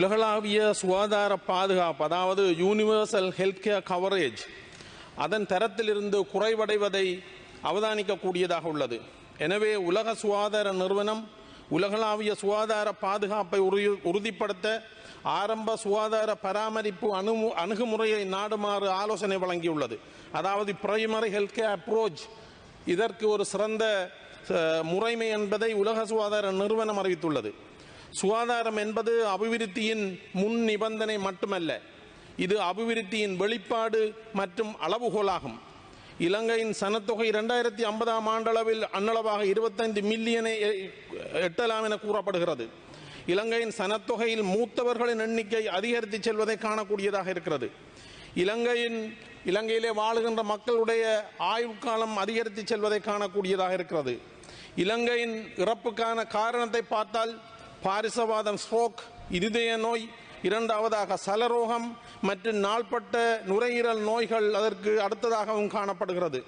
உலகளாவிய சுகாதார பாதுகாப்பு அதாவது யூனிவர்சல் ஹெல்த் கேர் கவரேஜ் அதன் தரத்திலிருந்து குறைவடைவதை அவதானிக்கக்கூடியதாக உள்ளது. எனவே உலக சுகாதார நிறுவனம் உலகளாவிய சுகாதார பாதுகாப்பை உறுதிப்படுத்த ஆரம்ப சுகாதார பராமரிப்பு அணு அணுகுமுறையை நாடுமாறு ஆலோசனை வழங்கியுள்ளது. அதாவது பிரைமரி ஹெல்த் கேர் அப்ரோச் இதற்கு ஒரு சிறந்த முறைமை என்பதை உலக சுகாதார நிறுவனம் அறிவித்துள்ளது. சுகாதாரம் என்பது அபிவிருத்தியின் முன் நிபந்தனை மட்டுமல்ல இது அபிவிருத்தியின் வெளிப்பாடு மற்றும் அளவுகோலாகும். இலங்கையின் சனத்தொகை இரண்டாயிரத்தி ஐம்பதாம் ஆண்டளவில் அன்னளவாக இருபத்தைந்து மில்லியனை எட்டலாம் என கூறப்படுகிறது. இலங்கையின் சனத்தொகையில் மூத்தவர்களின் எண்ணிக்கை அதிகரித்து செல்வதை காணக்கூடியதாக இருக்கிறது. இலங்கையின் இலங்கையிலே வாழுகின்ற மக்களுடைய ஆயுட்காலம் அதிகரித்து செல்வதை காணக்கூடியதாக இருக்கிறது. இலங்கையின் இறப்புக்கான காரணத்தை பார்த்தால் பாரிசவாதம் ஸ்ட்ரோக் இருதய நோய் இரண்டாவதாக சலரோகம் மற்றும் நாள்பட்ட நுரையீரல் நோய்கள் அதற்கு அடுத்ததாகவும் காணப்படுகிறது.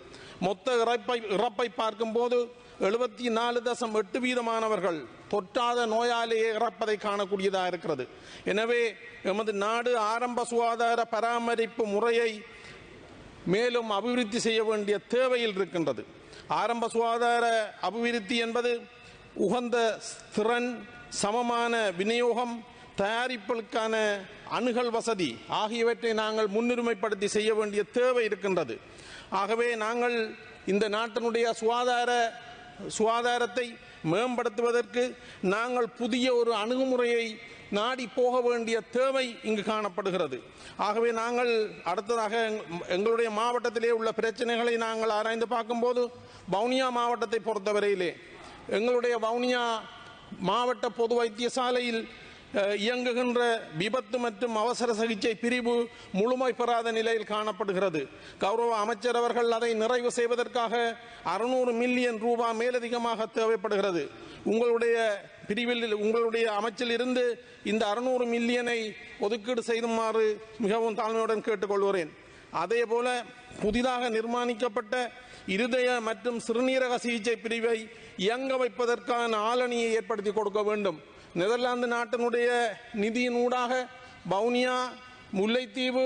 மொத்த இறப்பை இறப்பை பார்க்கும்போது எழுபத்தி நாலு தசம் எட்டு வீதமானவர்கள் தொற்றாத நோயாலேயே இறப்பதை காணக்கூடியதாக இருக்கிறது. எனவே எமது நாடு ஆரம்ப சுகாதார பராமரிப்பு முறையை மேலும் அபிவிருத்தி செய்ய வேண்டிய தேவையில் இருக்கின்றது. ஆரம்ப சுகாதார அபிவிருத்தி என்பது உகந்த திறன் சமமான விநியோகம் தயாரிப்புகளுக்கான அணுகல் வசதி ஆகியவற்றை நாங்கள் முன்னுரிமைப்படுத்தி செய்ய வேண்டிய தேவை இருக்கின்றது. ஆகவே நாங்கள் இந்த நாட்டினுடைய சுகாதார சுகாதாரத்தை மேம்படுத்துவதற்கு நாங்கள் புதிய ஒரு அணுகுமுறையை நாடி போக வேண்டிய தேவை இங்கு காணப்படுகிறது. ஆகவே நாங்கள் அடுத்ததாக எங்- எங்களுடைய மாவட்டத்திலே உள்ள பிரச்சனைகளை நாங்கள் ஆராய்ந்து பார்க்கும்போது வவுனியா மாவட்டத்தை பொறுத்தவரையிலே எங்களுடைய வவுனியா மாவட்ட பொது வைத்தியசாலையில் இயங்குகின்ற விபத்து மற்றும் அவசர சிகிச்சை பிரிவு முழுமை பெறாத நிலையில் காணப்படுகிறது. கௌரவ அமைச்சர் அவர்கள் அதை நிறைவு செய்வதற்காக அறுநூறு மில்லியன் ரூபாய் மேலதிகமாக தேவைப்படுகிறது. உங்களுடைய பிரிவில் உங்களுடைய அமைச்சில் இருந்து இந்த அறுநூறு மில்லியனை ஒதுக்கீடு செய்துமாறு மிகவும் தாழ்மையுடன் கேட்டுக்கொள்கிறேன். அதே போல புதிதாக நிர்மாணிக்கப்பட்ட இருதய மற்றும் சிறுநீரக சிகிச்சை பிரிவை இயங்க வைப்பதற்கான ஆளணியை ஏற்படுத்தி கொடுக்க வேண்டும். நெதர்லாந்து நாட்டினுடைய நிதியினூடாக வவுனியா முல்லைத்தீவு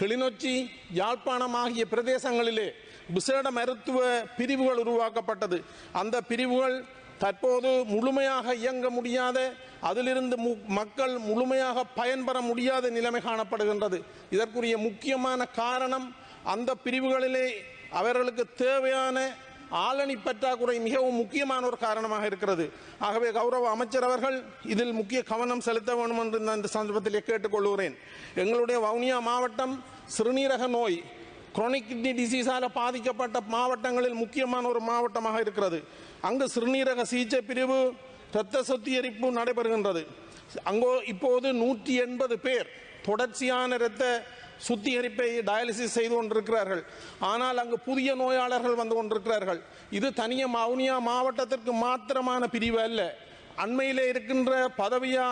கிளிநொச்சி யாழ்ப்பாணம் ஆகிய பிரதேசங்களிலே விசேட மருத்துவ பிரிவுகள் உருவாக்கப்பட்டது. அந்த பிரிவுகள் தற்போது முழுமையாக இயங்க முடியாத அதிலிருந்து மக்கள் முழுமையாக பயன்பெற முடியாத நிலைமை காணப்படுகின்றது. இதற்குரிய முக்கியமான காரணம் அந்த பிரிவுகளிலே அவர்களுக்கு தேவையான ஆளணி பற்றாக்குறை மிகவும் முக்கியமான ஒரு காரணமாக இருக்கிறது. ஆகவே கௌரவ அமைச்சர் அவர்கள் இதில் முக்கிய கவனம் செலுத்த வேண்டும் என்று நான் இந்த சந்தர்ப்பத்திலே கேட்டுக்கொள்கிறேன். எங்களுடைய வவுனியா மாவட்டம் சிறுநீரக நோய் குரோனிக் கிட்னி டிசீஸால் பாதிக்கப்பட்ட மாவட்டங்களில் முக்கியமான ஒரு மாவட்டமாக இருக்கிறது. அங்கு சிறுநீரக சிகிச்சை பிரிவு இரத்த சுத்திகரிப்பு நடைபெறுகின்றது. அங்கோ இப்போது நூற்றி எண்பது பேர் தொடர்ச்சியான இரத்த சுத்திகரிப்பை டயாலிசிஸ் செய்து கொண்டிருக்கிறார்கள். ஆனால் அங்கு புதிய நோயாளர்கள் வந்து கொண்டிருக்கிறார்கள். இது தனிய மவுனியா மாவட்டத்திற்கு மாத்திரமான பிரிவு அல்ல. அண்மையிலே இருக்கின்ற பதவியா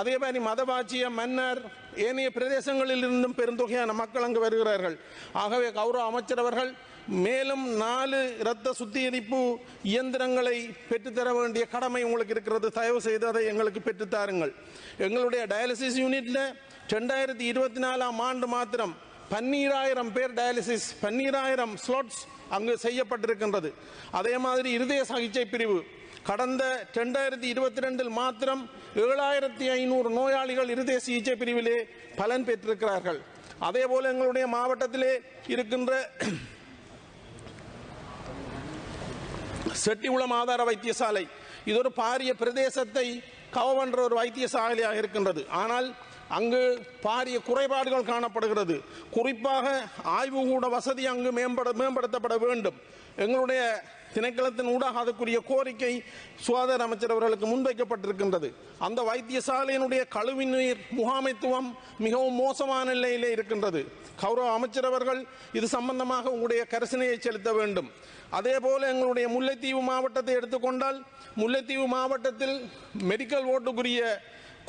அதே மாதிரி மதவாச்சிய மன்னர் ஏனைய பிரதேசங்களில் இருந்தும் பெருந்தொகையான மக்கள் அங்கு வருகிறார்கள். ஆகவே கௌரவ அமைச்சர் அவர்கள் மேலும் நாலு இரத்த சுத்திகரிப்பு இயந்திரங்களை பெற்றுத்தர வேண்டிய கடமை உங்களுக்கு இருக்கிறது. தயவு செய்து அதை எங்களுக்கு பெற்றுத்தாருங்கள் எங்களுடைய டயாலிசிஸ் யூனிட்டில் ரெண்டாயிரத்தி இருபத்தி நாலாம் ஆண்டு மாத்திரம் பன்னீராயிரம் பேர் டயாலிசிஸ் பன்னீராயிரம் ஸ்லாட்ஸ் அங்கு செய்யப்பட்டிருக்கின்றது. அதே மாதிரி இருதய சிகிச்சை பிரிவு. கடந்த ரெண்டாயிரத்தி இருபத்தி ரெண்டில் மாத்திரம் ஏழாயிரத்தி ஐநூறு நோயாளிகள் இருதய சிகிச்சை பிரிவிலே பலன் பெற்றிருக்கிறார்கள். அதே போல எங்களுடைய மாவட்டத்திலே இருக்கின்ற செட்டிகுளம் ஆதார வைத்தியசாலை. இது ஒரு பாரிய பிரதேசத்தை கவவென்ற ஒரு வைத்தியசாலையாக இருக்கின்றது. ஆனால் அங்கு பாரிய குறைபாடுகள் காணப்படுகிறது. குறிப்பாக ஆய்வுகூட வசதி அங்கு மேம்பட மேம்படுத்தப்பட வேண்டும். எங்களுடைய திணைக்களத்தின் ஊடாக அதற்குரிய கோரிக்கை சுகாதார அமைச்சர் அவர்களுக்கு முன்வைக்கப்பட்டிருக்கின்றது. அந்த வைத்தியசாலையினுடைய கழுவி நீர் முகாமைத்துவம் மிகவும் மோசமான நிலையிலே இருக்கின்றது. கௌரவ அமைச்சர் அவர்கள் இது சம்பந்தமாக உங்களுடைய கரிசனையை செலுத்த வேண்டும். அதே போல எங்களுடைய முல்லைத்தீவு மாவட்டத்தை எடுத்துக்கொண்டால் முல்லைத்தீவு மாவட்டத்தில் மெடிக்கல் ஓட்டுக்குரிய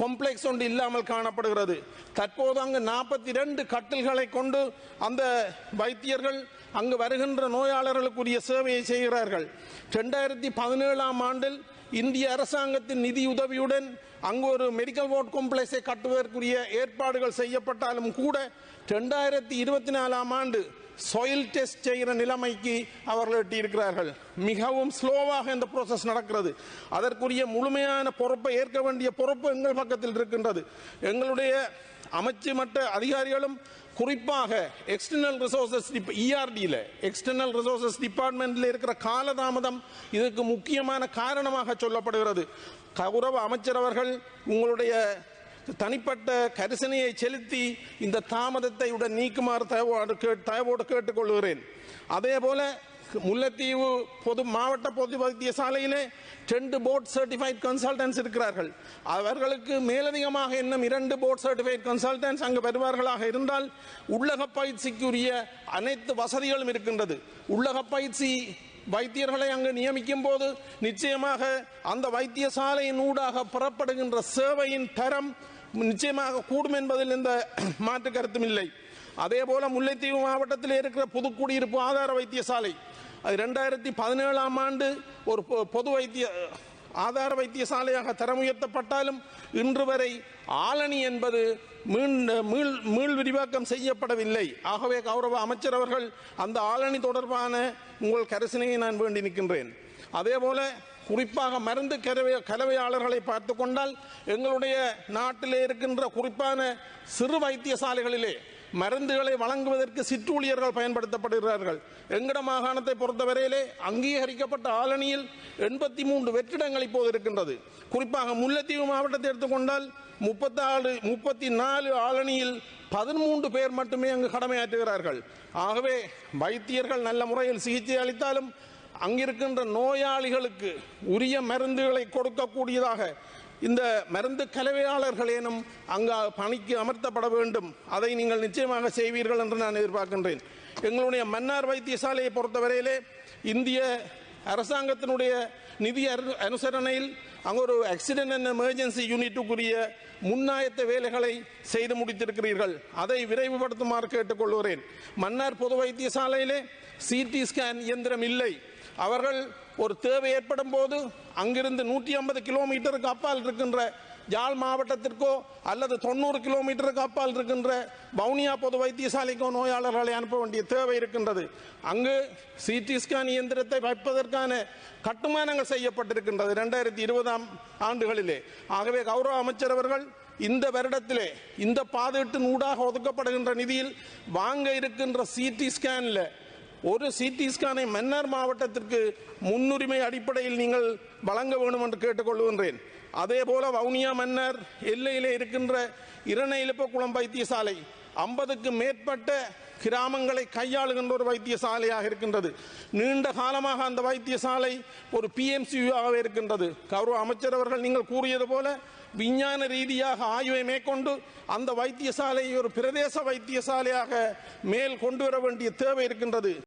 கொம்ப்ளெக்ஸ் ஒன்று இல்லாமல் காணப்படுகிறது. தற்போது அங்கு நாற்பத்தி ரெண்டு கட்டில்களை கொண்டு அந்த வைத்தியர்கள் அங்கு வருகின்ற நோயாளர்களுக்குரிய சேவையை செய்கிறார்கள். ரெண்டாயிரத்தி பதினேழாம் ஆண்டில் இந்திய அரசாங்கத்தின் நிதி உதவியுடன் அங்கு ஒரு மெடிக்கல் வார்டு காம்ப்ளெக்ஸை கட்டுவதற்குரிய ஏற்பாடுகள் செய்யப்பட்டாலும் கூட ரெண்டாயிரத்தி இருபத்தி நாலாம் ஆண்டு சோயில் டெஸ்ட் செய்கிற நிலைமைக்கு அவர்கள் எட்டியிருக்கிறார்கள். மிகவும் ஸ்லோவாக இந்த ப்ரோசஸ் நடக்கிறது. அதற்குரிய முழுமையான பொறுப்பை ஏற்க வேண்டிய பொறுப்பு எங்கள் பக்கத்தில் இருக்கின்றது. எங்களுடைய அமைச்சு மட்ட அதிகாரிகளும் குறிப்பாக எக்ஸ்டர்னல் ரிசோர்சஸ் இஆர்டியில் எக்ஸ்டர்னல் ரிசோர்சஸ் டிபார்ட்மெண்ட்டில் இருக்கிற காலதாமதம் இதுக்கு முக்கியமான காரணமாக சொல்லப்படுகிறது. கௌரவ அமைச்சர் அவர்கள் உங்களுடைய தனிப்பட்ட கரிசனையை செலுத்தி இந்த தாமதத்தை உடன் நீக்குமாறு தயவோடு கே- தயவோடு கேட்டுக்கொள்கிறேன். அதே போல முல்லைத்தீவு பொது மாவட்ட பொது வைத்தியசாலையிலே ரெண்டு போர்ட் சர்டிஃபைட் கன்சல்டன்ஸ் இருக்கிறார்கள். அவர்களுக்கு மேலதிகமாக இன்னும் இரண்டு போர்ட் சர்டிஃபைட் கன்சல்டன்ஸ் அங்கு பெறுவார்களாக இருந்தால் உள்ளக பயிற்சிக்குரிய அனைத்து வசதிகளும் இருக்கின்றது. உள்ளக பயிற்சி வைத்தியர்களை அங்கு நியமிக்கும் போது நிச்சயமாக அந்த வைத்தியசாலையின் ஊடாக புறப்படுகின்ற சேவையின் தரம் நிச்சயமாக கூடும் என்பதில் எந்த மாற்று கருத்தும் இல்லை. அதே போல முல்லைத்தீவு மாவட்டத்தில் இருக்கிற புதுக்குடியிருப்பு ஆதார வைத்தியசாலை அது ரெண்டாயிரத்தி பதினேழாம் ஆண்டு ஒரு பொ- பொது வைத்திய ஆதார வைத்தியசாலையாக தரம் உயர்த்தப்பட்டாலும் இன்று வரை ஆளணி என்பது மீள் மீள் மீள் விரிவாக்கம் செய்யப்படவில்லை. ஆகவே கௌரவ அமைச்சர் அவர்கள் அந்த ஆளணி தொடர்பான உங்கள் கரிசனையை நான் வேண்டி நிற்கின்றேன். அதே போல குறிப்பாக மருந்து கலவை கலவையாளர்களை பார்த்து கொண்டால் எங்களுடைய நாட்டிலே இருக்கின்ற குறிப்பான சிறு வைத்தியசாலைகளிலே மருந்துகளை வழங்குவதற்கு சிற்றூழியர்கள் பயன்படுத்தப்படுகிறார்கள். எங்கட மாகாணத்தை பொறுத்தவரையிலே அங்கீகரிக்கப்பட்ட ஆலணியில் எண்பத்தி மூன்று வெற்றிடங்கள் இப்போது இருக்கின்றது. குறிப்பாக முல்லைத்தீவு மாவட்டத்தை எடுத்துக்கொண்டால் முப்பத்தாறு முப்பத்தி நாலு ஆலணியில் பதிமூன்று பேர் மட்டுமே அங்கு கடமையாற்றுகிறார்கள். ஆகவே வைத்தியர்கள் நல்ல முறையில் சிகிச்சை அளித்தாலும் அங்கிருக்கின்ற நோயாளிகளுக்கு உரிய மருந்துகளை கொடுக்கக்கூடியதாக இந்த மருந்து கலவையாளர்களேனும் அங்கு பணிக்கு அமர்த்தப்பட வேண்டும். அதை நீங்கள் நிச்சயமாக செய்வீர்கள் என்று நான் எதிர்பார்க்கின்றேன். எங்களுடைய மன்னார் வைத்தியசாலையை பொறுத்தவரையிலே இந்திய அரசாங்கத்தினுடைய நிதி அனுசரணையில் அங்கே ஒரு ஆக்சிடென்ட் அண்ட் எமர்ஜென்சி யூனிட்டுக்குரிய முன்னாயத்த வேலைகளை செய்து முடித்திருக்கிறீர்கள். அதை விரைவுபடுத்துமாறு கேட்டுக்கொள்கிறேன். மன்னார் பொது வைத்தியசாலையிலே சிடி ஸ்கேன் இயந்திரம் இல்லை. அவர்கள் ஒரு தேவை ஏற்படும் போது அங்கிருந்து நூற்றி ஐம்பது கிலோமீட்டருக்கு அப்பால் இருக்கின்ற யாழ் மாவட்டத்திற்கோ அல்லது தொண்ணூறு கிலோமீட்டருக்கு அப்பால் இருக்கின்ற வவுனியா பொது வைத்தியசாலைக்கோ நோயாளர்களை அனுப்ப வேண்டிய தேவை இருக்கின்றது. அங்கு சிடி ஸ்கேன் இயந்திரத்தை வைப்பதற்கான கட்டுமானங்கள் செய்யப்பட்டிருக்கின்றது ரெண்டாயிரத்தி இருபதாம் ஆண்டுகளிலே. ஆகவே கௌரவ அமைச்சர் அவர்கள் இந்த வருடத்திலே இந்த பாதீட்டின் ஊடாக ஒதுக்கப்படுகின்ற நிதியில் வாங்க இருக்கின்ற சிடி ஸ்கேனில் ஒரு சிடி ஸ்கேனை மன்னார் மாவட்டத்திற்கு முன்னுரிமை அடிப்படையில் நீங்கள் வழங்க வேண்டும் என்று கேட்டுக்கொள்கின்றேன். அதே போல வவுனியா மன்னர் எல்லையிலே இருக்கின்ற இரணையிலப்பக்குளம் வைத்தியசாலை ஐம்பதுக்கு மேற்பட்ட கிராமங்களை கையாளுகின்ற ஒரு வைத்தியசாலையாக இருக்கின்றது. நீண்ட காலமாக அந்த வைத்தியசாலை ஒரு பிஎம்சியூவாக இருக்கின்றது. கௌரவ அமைச்சர் அவர்கள் நீங்கள் கூறியது போல விஞ்ஞான ரீதியாக ஆய்வை மேற்கொண்டு அந்த வைத்தியசாலையை ஒரு பிரதேச வைத்தியசாலையாக மேல் கொண்டு வர வேண்டிய தேவை இருக்கின்றது.